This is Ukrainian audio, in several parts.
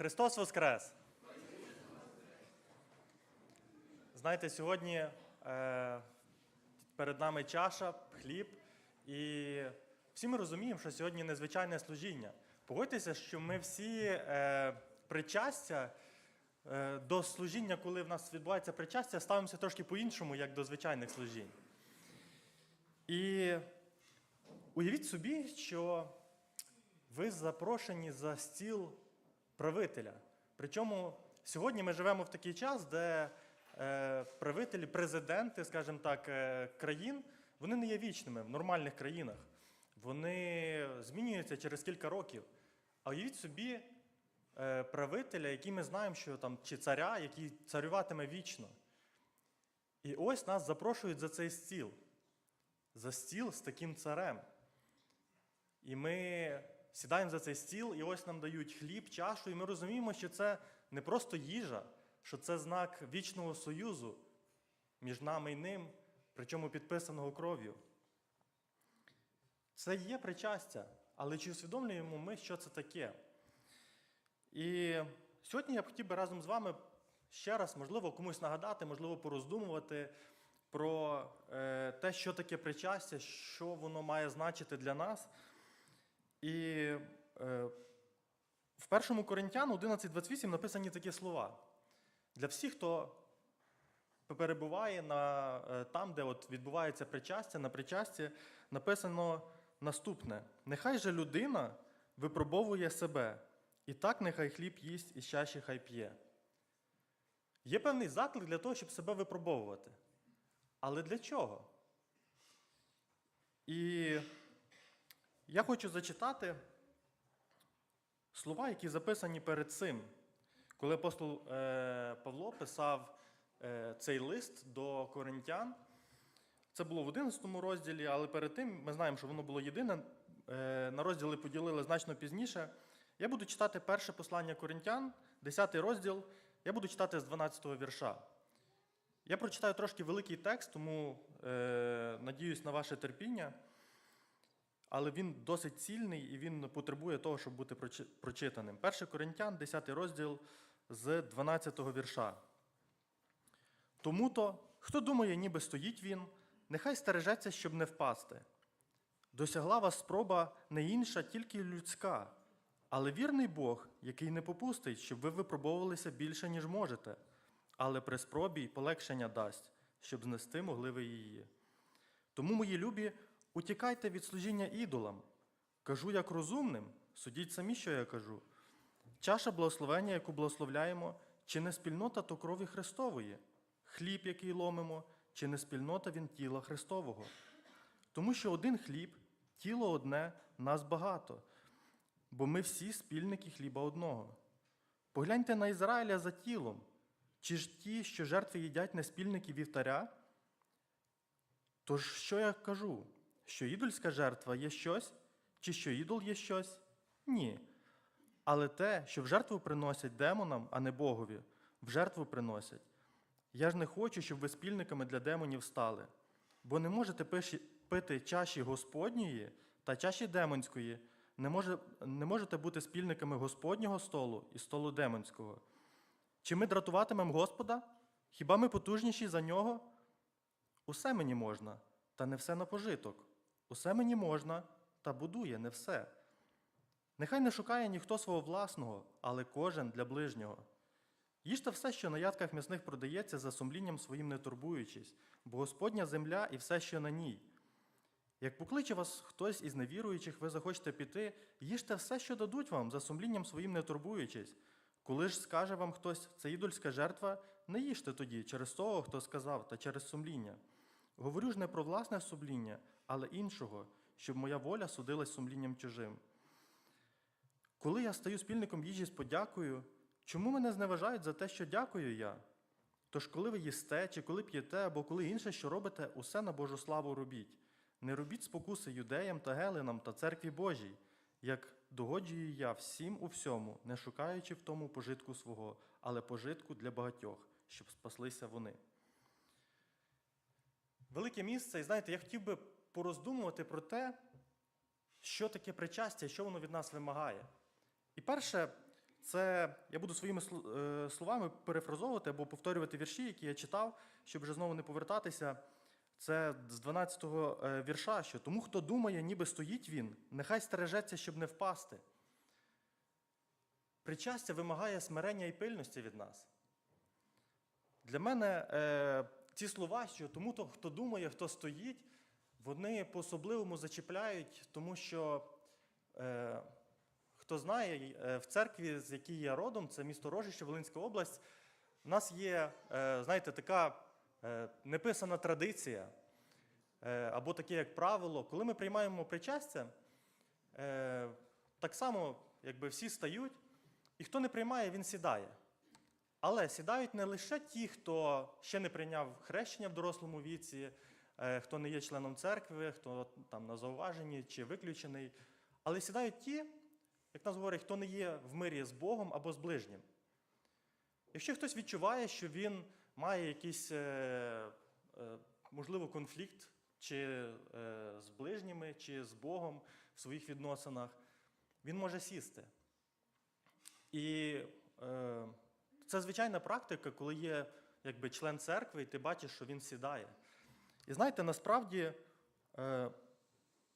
Христос Воскрес! Знаєте, сьогодні е, перед нами чаша, хліб, і всі ми розуміємо, що сьогодні незвичайне служіння. Погодьтеся, що ми всі е, причастя е, до служіння, коли в нас відбувається причастя, ставимося трошки по-іншому, як до звичайних служінь. І уявіть собі, що ви запрошені за стіл правителя. Причому сьогодні ми живемо в такий час, де е, правителі, президенти, скажімо так, е, країн, вони не є вічними в нормальних країнах. Вони змінюються через кілька років. А уявіть собі е, правителя, який ми знаємо, що там, чи царя, який царюватиме вічно. І ось нас запрошують за цей стіл, за стіл з таким царем. І ми сідаємо за цей стіл, і ось нам дають хліб, чашу, і ми розуміємо, що це не просто їжа, що це знак вічного союзу між нами і ним, причому підписаного кров'ю. Це є причастя, але чи усвідомлюємо ми, що це таке? І сьогодні я б хотів би разом з вами ще раз, можливо, комусь нагадати, можливо, пороздумувати про е, те, що таке причастя, що воно має значити для нас. І е, в першому Коринтяну 11.28 написані такі слова. Для всіх, хто перебуває на, е, там, де от відбувається причастя, на причасті, написано наступне: Нехай же людина випробовує себе, і так нехай хліб їсть і чаші хай п'є. Є певний заклик для того, щоб себе випробовувати. Але для чого? І я хочу зачитати слова, які записані перед цим, коли апостол е, Павло писав е, цей лист до коринтян. Це було в 11 розділі, але перед тим ми знаємо, що воно було єдине. Е, на розділи поділили значно пізніше. Я буду читати перше послання коринтян, 10 розділ. Я буду читати з 12 вірша. Я прочитаю трошки великий текст, тому е, надіюсь на ваше терпіння. Але він досить цільний і він потребує того, щоб бути прочитаним. 1 Коринтян, 10 розділ з 12 вірша. Тому то, хто думає, ніби стоїть він, нехай стережеться, щоб не впасти. Досягла вас спроба не інша, тільки людська, але вірний Бог, який не попустить, щоб ви випробовувалися більше, ніж можете, але при спробі й полегшення дасть, щоб знести могли ви її. Тому, мої любі, утікайте від служіння ідолам. Кажу як розумним, судіть самі, що я кажу. Чаша благословення, яку благословляємо, чи не спільнота то крові Христової, хліб, який ломимо, чи не спільнота він тіла Христового. Тому що один хліб, тіло одне, нас багато, бо ми всі спільники хліба одного. Погляньте на Ізраїля за тілом, чи ж ті, що жертви їдять не спільники вівтаря? Тож що я кажу? Що ідольська жертва є щось, чи що ідол є щось? Ні. Але те, що в жертву приносять демонам, а не Богові, в жертву приносять. Я ж не хочу, щоб ви спільниками для демонів стали, бо не можете пити чаші Господньої та чаші демонської, не, може, не можете бути спільниками Господнього столу і столу демонського. Чи ми дратуватимемо Господа? Хіба ми потужніші за нього? Усе мені можна, та не все на пожиток. Усе мені можна, та будує не все. Нехай не шукає ніхто свого власного, але кожен для ближнього. Їжте все, що на ядках м'ясних продається, за сумлінням своїм не турбуючись, бо Господня земля і все, що на ній. Як покличе вас хтось із невіруючих, ви захочете піти, їжте все, що дадуть вам, за сумлінням своїм не турбуючись. Коли ж скаже вам хтось, це ідольська жертва, не їжте тоді через того, хто сказав, та через сумління. Говорю ж не про власне сумління, але іншого, щоб моя воля судилась сумлінням чужим. Коли я стаю спільником їжі з подякою, чому мене зневажають за те, що дякую я? Тож, коли ви їсте, чи коли п'єте, або коли інше, що робите, усе на Божу славу робіть. Не робіть спокуси юдеям та гелинам та церкві Божій, як догоджую я всім у всьому, не шукаючи в тому пожитку свого, але пожитку для багатьох, щоб спаслися вони. Велике місце, і знаєте, я хотів би пороздумувати про те, що таке причастя що воно від нас вимагає. І перше, Це я буду своїми е, словами перефразовувати або повторювати вірші, які я читав, щоб вже знову не повертатися. Це з 12-го е, вірша, що тому, хто думає, ніби стоїть він, нехай стережеться, щоб не впасти. Причастя вимагає смирення і пильності від нас. Для мене е, ці слова, що тому, хто думає, хто стоїть, вони по-особливому зачіпляють, тому що е, хто знає, е, в церкві, з якої я родом, це місто Рожище, Волинська область, у нас є, е, знаєте, така е, неписана традиція, е, або таке як правило, коли ми приймаємо причастя, е, так само, якби всі стають, і хто не приймає, він сідає. Але сідають не лише ті, хто ще не прийняв хрещення в дорослому віці, хто не є членом церкви, хто там на зауваженні чи виключений, але сідають ті, як нас говорять, хто не є в мирі з Богом або з ближнім. Якщо хтось відчуває, що він має якийсь, е, е, можливо, конфлікт чи е, з ближніми, чи з Богом в своїх відносинах, він може сісти. І е, це звичайна практика, коли є якби, член церкви, і ти бачиш, що він сідає. І знаєте, насправді е,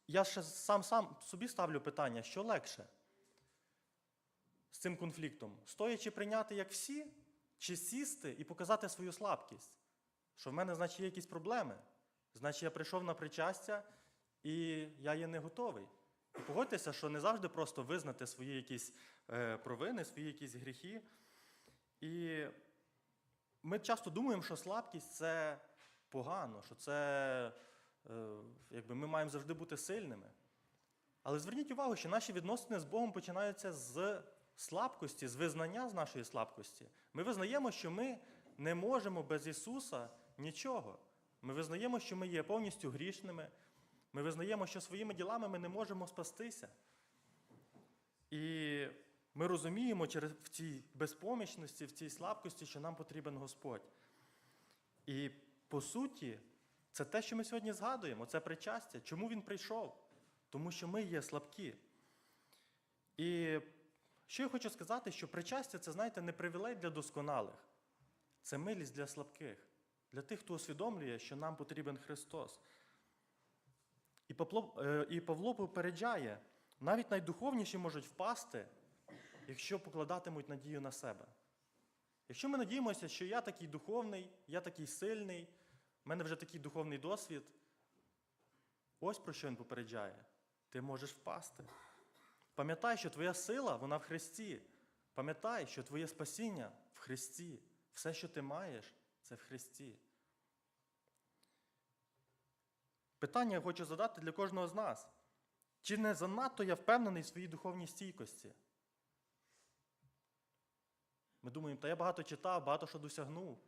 я ще сам сам собі ставлю питання, що легше з цим конфліктом? Стоячи прийняти як всі, чи сісти і показати свою слабкість? Що в мене, значить, є якісь проблеми. Значить, я прийшов на причастя і я є не готовий. І погодьтеся, що не завжди просто визнати свої якісь е, провини, свої якісь гріхи. І ми часто думаємо, що слабкість це погано, що це е, якби ми маємо завжди бути сильними. Але зверніть увагу, що наші відносини з Богом починаються з слабкості, з визнання з нашої слабкості. Ми визнаємо, що ми не можемо без Ісуса нічого. Ми визнаємо, що ми є повністю грішними. Ми визнаємо, що своїми ділами ми не можемо спастися. І ми розуміємо через в цій безпомічності, в цій слабкості, що нам потрібен Господь. І по суті, це те, що ми сьогодні згадуємо, це причастя. Чому він прийшов? Тому що ми є слабкі. І що я хочу сказати, що причастя це, знаєте, не привілей для досконалих, це милість для слабких, для тих, хто усвідомлює, що нам потрібен Христос. І Павло, е, і Павло попереджає, навіть найдуховніші можуть впасти, якщо покладатимуть надію на себе. Якщо ми надіємося, що я такий духовний, я такий сильний, в мене вже такий духовний досвід, ось про що він попереджає. Ти можеш впасти. Пам'ятай, що твоя сила, вона в Христі. Пам'ятай, що твоє спасіння в Христі. Все, що ти маєш, це в Христі. Питання я хочу задати для кожного з нас. Чи не занадто я впевнений в своїй духовній стійкості? Ми думаємо, та я багато читав, багато що досягнув.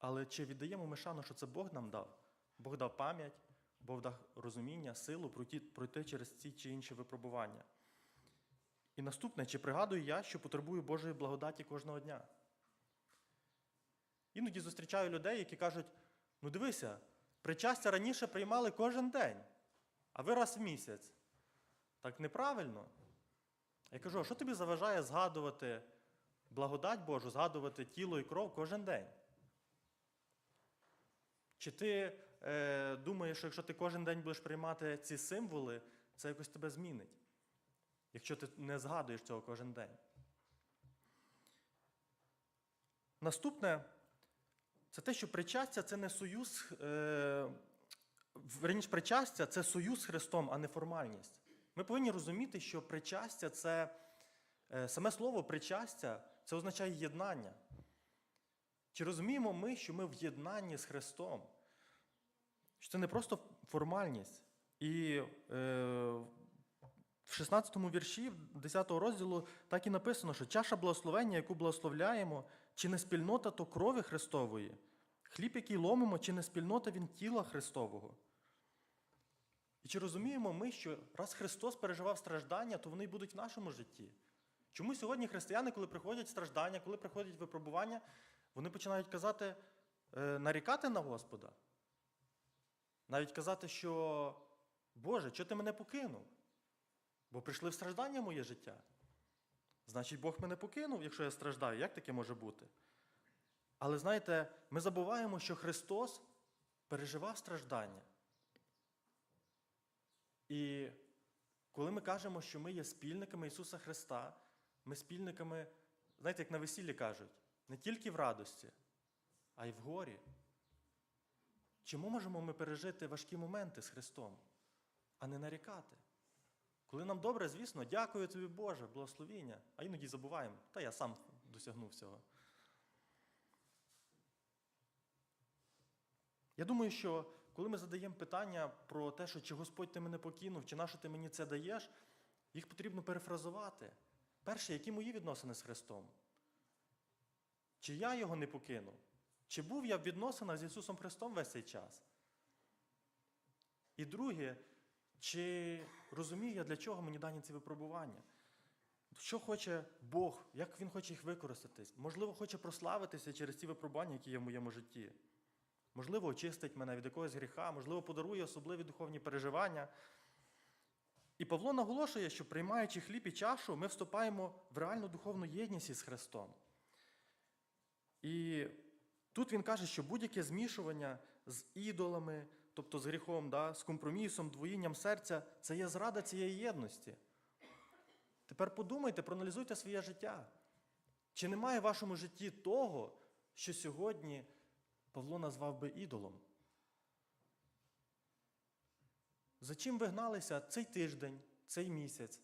Але чи віддаємо ми шану, що це Бог нам дав? Бог дав пам'ять, Бог дав розуміння, силу пройти, через ці чи інші випробування. І наступне, чи пригадую я, що потребую Божої благодаті кожного дня? Іноді зустрічаю людей, які кажуть: ну дивися, причастя раніше приймали кожен день, а ви раз в місяць. Так неправильно. Я кажу, а що тобі заважає згадувати благодать Божу, згадувати тіло і кров кожен день? Чи ти е, думаєш, що якщо ти кожен день будеш приймати ці символи, це якось тебе змінить? Якщо ти не згадуєш цього кожен день. Наступне це те, що причастя це не союз, е, верніше, причастя це союз з Христом, а не формальність. Ми повинні розуміти, що причастя це е, саме слово причастя це означає єднання. Чи розуміємо ми, що ми в єднанні з Христом? Що це не просто формальність. І е, в 16 вірші 10 розділу так і написано, що чаша благословення, яку благословляємо, чи не спільнота то крові Христової, хліб, який ломимо, чи не спільнота він тіла Христового. І чи розуміємо ми, що раз Христос переживав страждання, то вони й будуть в нашому житті? Чому сьогодні християни, коли приходять страждання, коли приходять випробування, вони починають казати, е, нарікати на Господа? Навіть казати, що Боже, чого ти мене покинув? Бо прийшли в страждання моє життя. Значить, Бог мене покинув, якщо я страждаю. Як таке може бути? Але знаєте, ми забуваємо, що Христос переживав страждання. І коли ми кажемо, що ми є спільниками Ісуса Христа, ми спільниками, знаєте, як на весіллі кажуть, не тільки в радості, а й в горі. Чому можемо ми пережити важкі моменти з Христом, а не нарікати? Коли нам добре, звісно, дякую тобі, Боже, благословіння, а іноді забуваємо, та я сам досягнув цього. Я думаю, що коли ми задаємо питання про те, що чи Господь ти мене покинув, чи на що ти мені це даєш, їх потрібно перефразувати. Перше, які мої відносини з Христом? Чи я його не покинув? Чи був я в відносинах з Ісусом Христом весь цей час? І друге, чи розумію я, для чого мені дані ці випробування? Що хоче Бог, як Він хоче їх використати? Можливо, хоче прославитися через ті випробування, які є в моєму житті. Можливо, очистить мене від якогось гріха, можливо, подарує особливі духовні переживання. І Павло наголошує, що приймаючи хліб і чашу, ми вступаємо в реальну духовну єдність із Христом. І тут він каже, що будь-яке змішування з ідолами, тобто з гріхом, да, з компромісом, двоїнням серця, це є зрада цієї єдності. Тепер подумайте, проаналізуйте своє життя. Чи немає в вашому житті того, що сьогодні Павло назвав би ідолом? За чим ви гналися цей тиждень, цей місяць?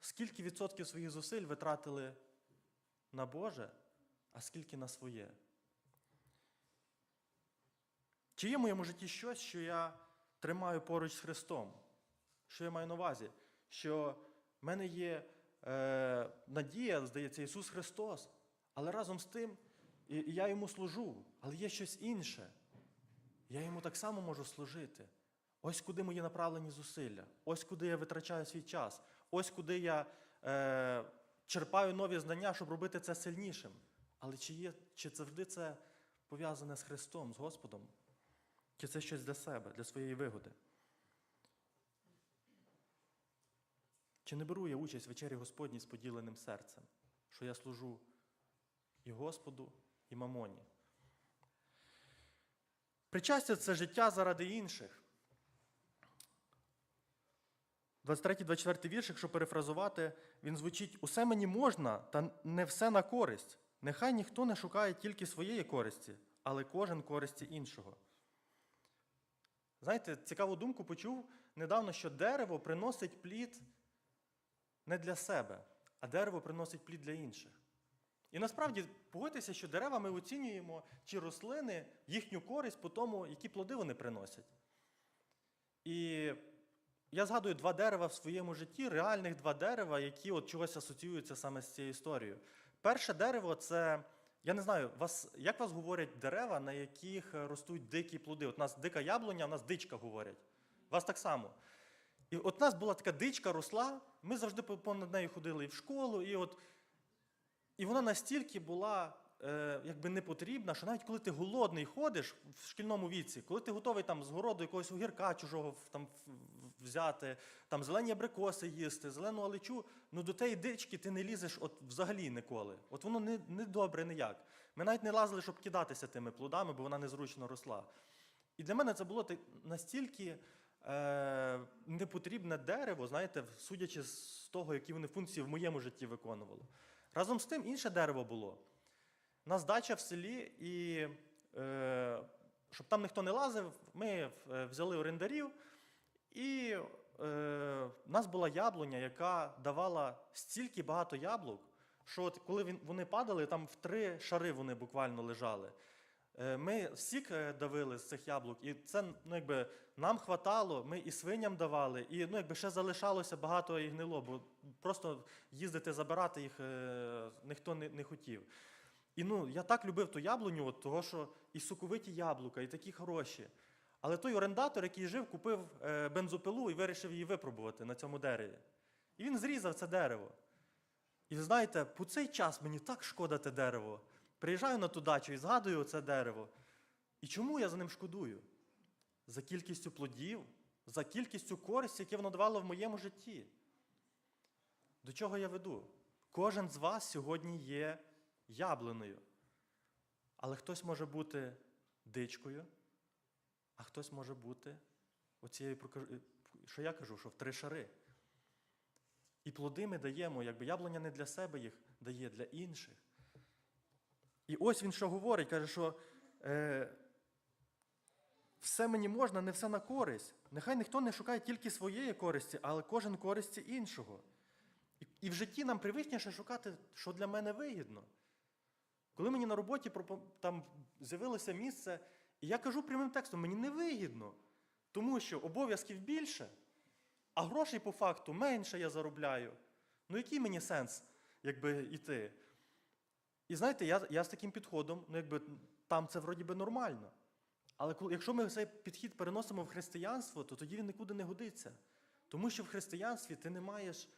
Скільки відсотків своїх зусиль ви тратили на Боже, а скільки на своє? Чи є в моєму житті щось, що я тримаю поруч з Христом? Що я маю на увазі? Що в мене є е, надія, здається, Ісус Христос, але разом з тим і, я йому служу, але є щось інше. Я йому так само можу служити. Ось куди мої направлені зусилля, ось куди я витрачаю свій час, ось куди я е, черпаю нові знання, щоб робити це сильнішим. Але чи, є, чи завжди це пов'язане з Христом, з Господом? Чи це щось для себе, для своєї вигоди? Чи не беру я участь в вечері Господній з поділеним серцем, що я служу і Господу, і мамоні? Причастя це життя заради інших. 23-24 вірш, якщо перефразувати, він звучить: усе мені можна, та не все на користь. Нехай ніхто не шукає тільки своєї користі, але кожен користі іншого. Знаєте, цікаву думку почув недавно, що дерево приносить плід не для себе, а дерево приносить плід для інших. І насправді погодьтеся, що дерева ми оцінюємо чи рослини їхню користь по тому, які плоди вони приносять. І я згадую два дерева в своєму житті, реальних два дерева, які от чогось асоціюються саме з цією історією. Перше дерево це, я не знаю, вас, як вас говорять дерева, на яких ростуть дикі плоди? От у нас дика яблуня, у нас дичка говорять. Вас так само. І от у нас була така дичка росла, ми завжди понад нею ходили і в школу, і от. І вона настільки була е, якби не потрібна, що навіть коли ти голодний ходиш в шкільному віці, коли ти готовий там з городу якогось огірка чужого там, взяти, там зелені абрикоси їсти, зелену алечу, ну до тієї дички ти не лізеш от взагалі ніколи. От воно не, не добре ніяк. Ми навіть не лазили, щоб кидатися тими плодами, бо вона незручно росла. І для мене це було так- настільки е, непотрібне дерево, знаєте, судячи з того, які вони функції в моєму житті виконували. Разом з тим інше дерево було. У нас дача в селі, і е, щоб там ніхто не лазив, ми е, взяли орендарів, і е, в нас була яблуня, яка давала стільки багато яблук, що от коли він, вони падали, там в три шари вони буквально лежали. Е, Ми сік е, давили з цих яблук, і це ну, якби, нам хватало, ми і свиням давали, і ну, якби ще залишалося багато і гнило, бо просто їздити забирати їх ніхто не, не хотів. І ну, я так любив ту яблуню, от, того, що і соковиті яблука, і такі хороші. Але той орендатор, який жив, купив е, бензопилу і вирішив її випробувати на цьому дереві. І він зрізав це дерево. І ви знаєте, по цей час мені так шкода те дерево. Приїжджаю на ту дачу і згадую це дерево. І чому я за ним шкодую? За кількістю плодів, за кількістю користі, яке воно давало в моєму житті. До чого я веду? Кожен з вас сьогодні є яблуною. Але хтось може бути дичкою, а хтось може бути оцією, що я кажу, що в три шари. І плоди ми даємо, якби яблуня не для себе їх дає, для інших. І ось він що говорить, каже, що е, все мені можна, не все на користь. Нехай ніхто не шукає тільки своєї користі, але кожен користі іншого. І, і в житті нам привичніше шукати, що для мене вигідно. Коли мені на роботі там з'явилося місце, і я кажу прямим текстом, мені не вигідно, тому що обов'язків більше, а грошей по факту менше я заробляю. Ну який мені сенс, якби йти? І знаєте, я, я з таким підходом, ну якби там це вроді би нормально. Але якщо ми цей підхід переносимо в християнство, то тоді він нікуди не годиться. Тому що в християнстві ти не маєш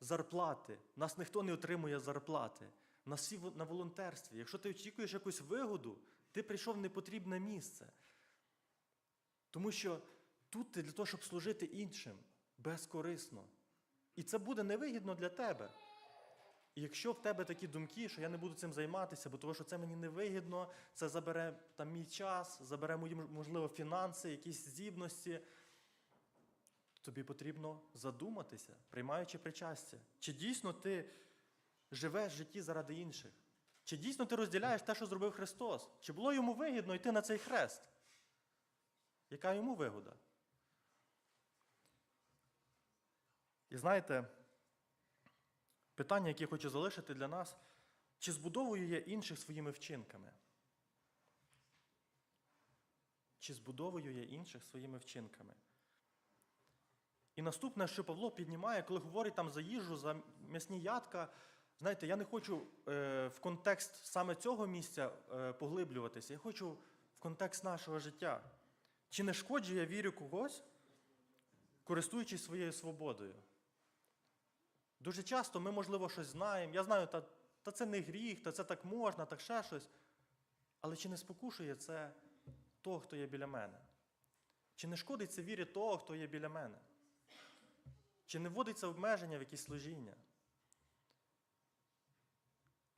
зарплати. Нас ніхто не отримує зарплати. Нас всі на волонтерстві. Якщо ти очікуєш якусь вигоду, ти прийшов в непотрібне місце. Тому що тут ти для того, щоб служити іншим безкорисно. І це буде невигідно для тебе. І якщо в тебе такі думки, що я не буду цим займатися, бо того, що це мені невигідно, це забере там мій час, забере мої, можливо, фінанси, якісь здібності, тобі потрібно задуматися, приймаючи причастя. Чи дійсно ти живеш в житті заради інших? Чи дійсно ти розділяєш те, що зробив Христос? Чи було йому вигідно йти на цей хрест? Яка йому вигода? І знаєте, питання, яке я хочу залишити для нас, чи збудовую я інших своїми вчинками? Чи збудовую я інших своїми вчинками? І наступне, що Павло піднімає, коли говорить там за їжу, за м'ясні ядка, знаєте, я не хочу е, в контекст саме цього місця е, поглиблюватися, я хочу в контекст нашого життя. Чи не шкоджу я вірю когось, користуючись своєю свободою? Дуже часто ми, можливо, щось знаємо. Я знаю, та, та це не гріх, та це так можна, так ще щось. Але чи не спокушує це того, хто є біля мене? Чи не шкодить це вірі того, хто є біля мене? Чи не вводиться обмеження в якісь служіння?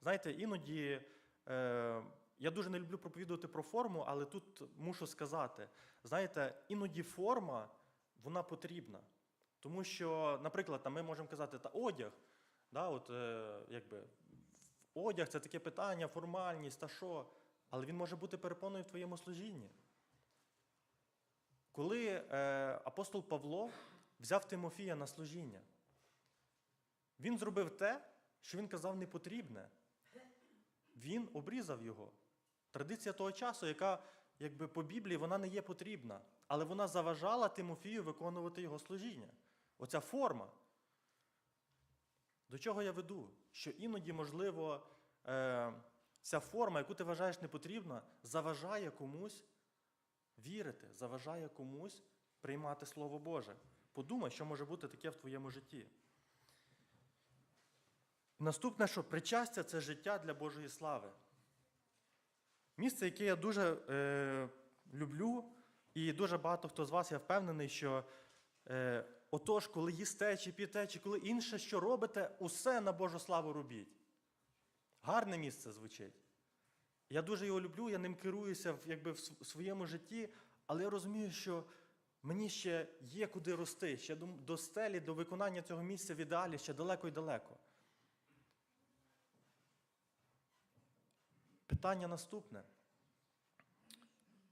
Знаєте, іноді е, я дуже не люблю проповідувати про форму, але тут мушу сказати: знаєте, іноді форма вона потрібна. Тому що, наприклад, там ми можемо казати, та одяг, да, от, е, якби, одяг це таке питання, формальність, та що, але він може бути перепоною в твоєму служінні. Коли е, апостол Павло взяв Тимофія на служіння, він зробив те, що він казав не потрібне. Він обрізав його. Традиція того часу, яка якби, по Біблії вона не є потрібна, але вона заважала Тимофію виконувати його служіння. Оця форма. До чого я веду? Що іноді, можливо, е, ця форма, яку ти вважаєш непотрібна, заважає комусь вірити, заважає комусь приймати Слово Боже. Подумай, що може бути таке в твоєму житті. Наступне, що причастя це життя для Божої слави. Місце, яке я дуже е, люблю, і дуже багато хто з вас, я впевнений, що е, отож, коли їсте чи п'єте, чи коли інше, що робите, усе на Божу славу робіть. Гарне місце звучить. Я дуже його люблю, я ним керуюся якби, в своєму житті, але я розумію, що мені ще є куди рости, ще до стелі, до виконання цього місця в ідеалі ще далеко і далеко. Питання наступне.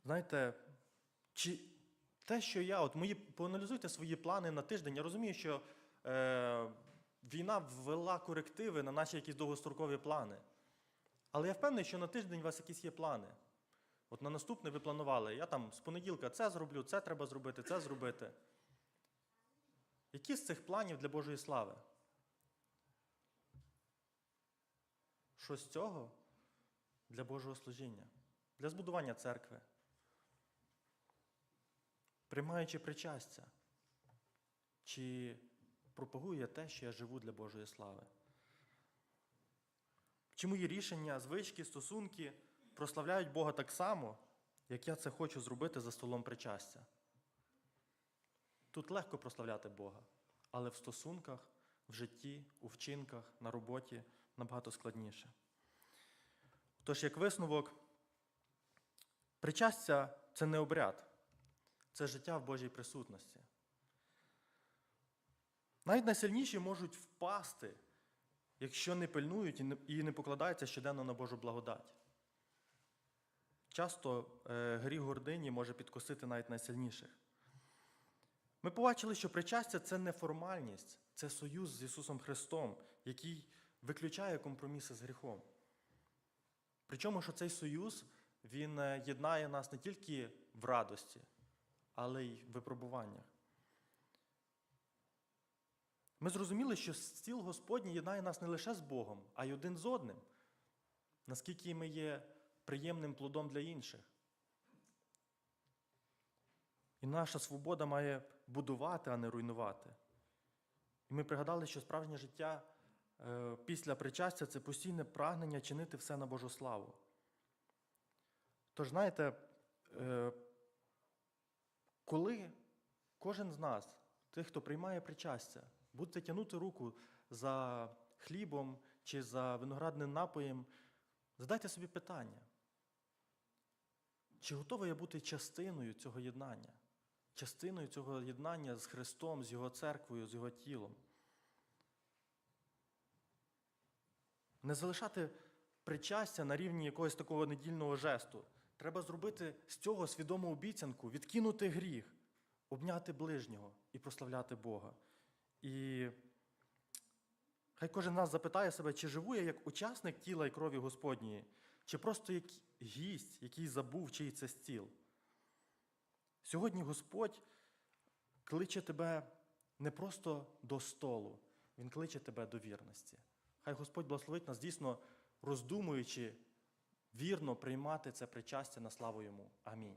Знаєте, чи те, що я, от мої, поаналізуйте свої плани на тиждень. Я розумію, що е, війна ввела корективи на наші якісь довгострокові плани. Але я впевнений, що на тиждень у вас якісь є плани. От на наступне ви планували, я там з понеділка це зроблю, це треба зробити, це зробити. Які з цих планів для Божої слави? Що з цього для Божого служіння, для збудування церкви, приймаючи причастя, чи пропагую я те, що я живу для Божої слави? Чи мої рішення, звички, стосунки прославляють Бога так само, як я це хочу зробити за столом причастя? Тут легко прославляти Бога, але в стосунках, в житті, у вчинках, на роботі набагато складніше. Тож, як висновок, причастя це не обряд, це життя в Божій присутності. Навіть найсильніші можуть впасти, якщо не пильнують і не- покладаються щоденно на Божу благодать. Часто е, гріх гордині може підкосити навіть найсильніших. Ми побачили, що причастя це не формальність, це союз з Ісусом Христом, який виключає компроміси з гріхом. Причому, що цей союз він е, єднає нас не тільки в радості, але й в випробуваннях. Ми зрозуміли, що стіл Господній єднає нас не лише з Богом, а й один з одним, наскільки ми є приємним плодом для інших. І наша свобода має будувати, а не руйнувати. І ми пригадали, що справжнє життя після причастя це постійне прагнення чинити все на Божу славу. Тож, знаєте, е, коли кожен з нас, тих, хто приймає причастя, буде тягнути руку за хлібом чи за виноградним напоєм, задайте собі питання. Чи готовий я бути частиною цього єднання? Частиною цього єднання з Христом, з Його церквою, з Його тілом? Не залишати причастя на рівні якогось такого недільного жесту. Треба зробити з цього свідому обіцянку, відкинути гріх, обняти ближнього і прославляти Бога. І хай кожен нас запитає себе, чи живу я як учасник тіла і крові Господньої, чи просто як гість, який забув, чий це стіл. Сьогодні Господь кличе тебе не просто до столу, Він кличе тебе до вірності. Хай Господь благословить нас дійсно роздумуючи, вірно приймати це причастя на славу йому. Амінь.